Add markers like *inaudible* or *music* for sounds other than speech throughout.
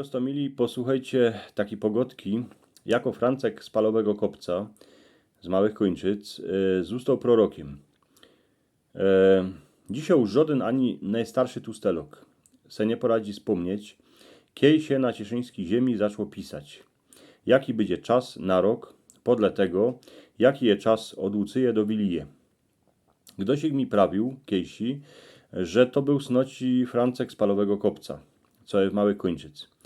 Rostomili, posłuchajcie takiej pogodki, jako Francek z Palowego Kopca, z Małych Kończyc, yy, został prorokiem. Yy, dzisiaj żaden ani najstarszy tustelok se nie poradzi wspomnieć, kiedy się na cieszyńskiej ziemi zaczło pisać. Jaki będzie czas na rok, podle tego, jaki je czas od Łucyje do Wilije. Gdosik mi prawił, kiejsi, że to był snoci Francek z Palowego Kopca, co jest Mały Kończyc.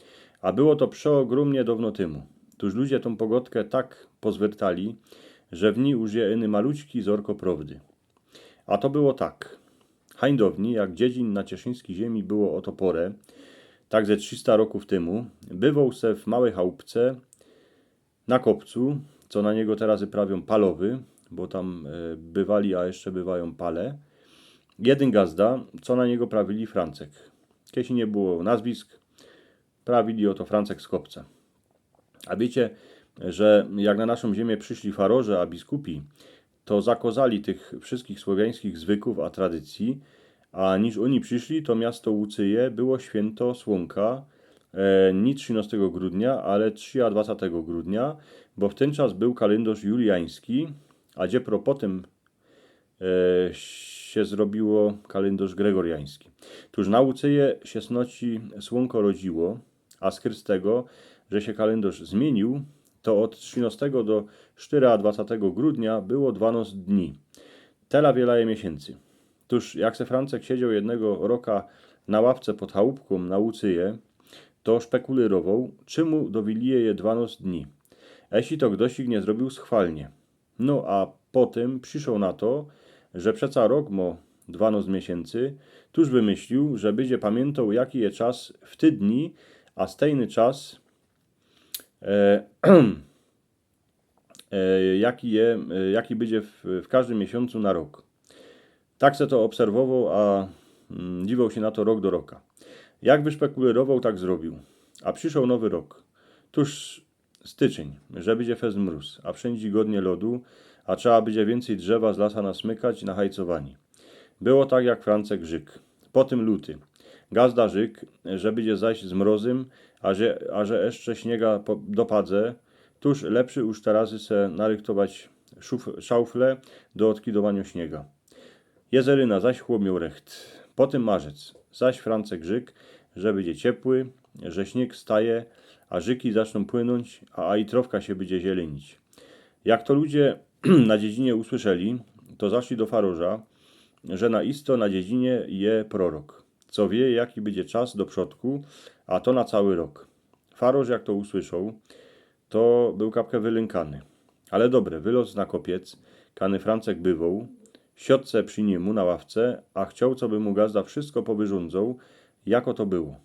A było to przeogromnie dawno temu. Tuż ludzie tą pogodkę tak pozwiertali, że w niej użyje iny malućki zorko prawdy. A to było tak. Hańdowni, jak dziedzin na cieszyńskiej ziemi było o to porę, tak ze 300 roków temu, bywał se w małej chałupce na kopcu, co na niego teraz prawią palowy, bo tam e, bywali, a jeszcze bywają pale. Jeden gazda, co na niego prawili Francek. Kiedyś nie było nazwisk, prawili oto Francek z kopca. A wiecie, że jak na naszą ziemię przyszli faroże, a biskupi, to zakozali tych wszystkich słowiańskich zwykłów a tradycji, a niż oni przyszli, to miasto Łucyje było święto Słonka, e, nie 13 grudnia, ale 23 grudnia, bo w ten czas był kalendarz juliański, a gdzie pro potem e, się zrobiło kalendarz gregoriański. Tuż na Łucyje się snoci Słonko rodziło, a z tego, że się kalendarz zmienił, to od 13 do 24 grudnia było 12 dni. Tela wielaje miesięcy. Tuż jak se Francek siedział jednego roka na ławce pod chałupką na Łucyje, to szpekulirował, czemu dowilije je 12 dni. Jeśli to ktoś nie zrobił schwalnie. No a potem przyszło na to, że przeca rok mo 12 miesięcy, tuż wymyślił, że będzie pamiętał jaki jest czas w ty dni, a stejny czas e, *clears throat* e, jaki, je, e, jaki będzie w, w każdym miesiącu na rok. Tak se to obserwował, a mm, dziwał się na to rok do roka. Jak wyszpekulirował, tak zrobił. A przyszedł nowy rok. Tuż styczeń, że będzie fez mróz, a wszędzie godnie lodu, a trzeba będzie więcej drzewa z lasa nasmykać na hajcowanie. Było tak jak Francek Żyk. Potem luty. Gazda Żyk, że będzie zaś z mrozem, a że, a że jeszcze śniega dopadze, tuż lepszy już teraz se naryktować szuf, szaufle do odkidowania śniega. Jezeryna zaś chłomił recht. Potem marzec, zaś Francek Żyk, że będzie ciepły, że śnieg staje, a żyki zaczną płynąć, a aitrowka się będzie zielenić. Jak to ludzie *clears throat* na dziedzinie usłyszeli, to zaszli do faroża, że na isto na dziedzinie je prorok, co wie, jaki będzie czas do przodku, a to na cały rok. Faroż, jak to usłyszał, to był kapkę wylękany. Ale dobre, wylos na kopiec, kany Francek bywał, siodce przy niemu na ławce, a chciał, co by mu gazda wszystko powyrządzał, jako to było.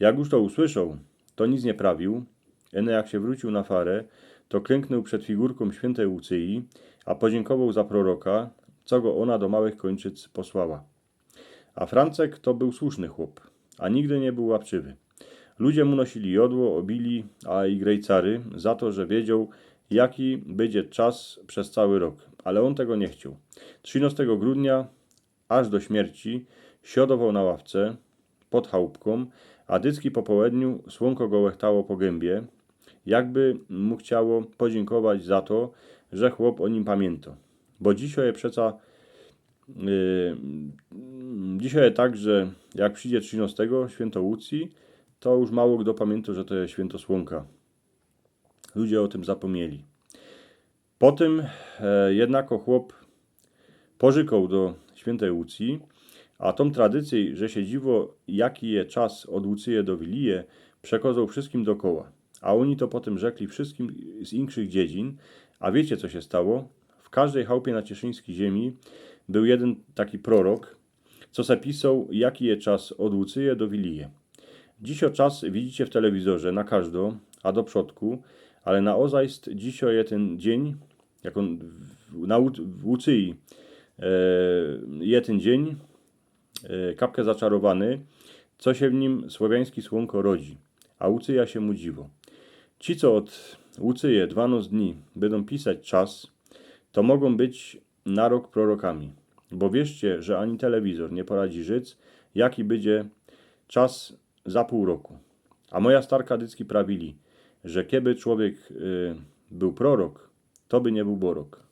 Jak już to usłyszał, to nic nie prawił. Ene jak się wrócił na farę, to klęknął przed figurką świętej Łucyi, a podziękował za proroka, co go ona do małych kończyc posłała. A Francek to był słuszny chłop, a nigdy nie był łapczywy. Ludzie mu nosili jodło, obili, a i grejcary za to, że wiedział, jaki będzie czas przez cały rok, ale on tego nie chciał. 13 grudnia, aż do śmierci, siodował na ławce pod chałupką, a dycki po południu słonko go łechtało po gębie, jakby mu chciało podziękować za to, że chłop o nim pamięta. Bo dzisiaj przeca dzisiaj tak, że jak przyjdzie 13 święto Łucji, to już mało kto pamięta, że to jest święto słonka. Ludzie o tym zapomnieli. Potem e, jednako chłop pożykał do świętej Łucji, a tą tradycję, że się dziwo, jaki je czas od Łucyje do Wilije, przekazał wszystkim dokoła. A oni to potem rzekli wszystkim z inkszych dziedzin. A wiecie, co się stało? Każdej chałupie na cieszyńskiej ziemi był jeden taki prorok, co zapisał, jaki je czas od Łucyje do Wilije. Dziś o czas widzicie w telewizorze na każdą, a do przodku, ale na ozajst dzisiaj je ten dzień, jak on na, Łucyi e, je ten dzień, e, kapkę zaczarowany, co się w nim słowiański słonko rodzi, a Łucyja się mu dziwo. Ci, co od Łucyje dwa noc dni będą pisać czas, to mogą być na rok prorokami, bo wierzcie, że ani telewizor nie poradzi żyć, jaki będzie czas za pół roku. A moja starka dycki prawili, że kieby człowiek y, był prorok, to by nie był borok.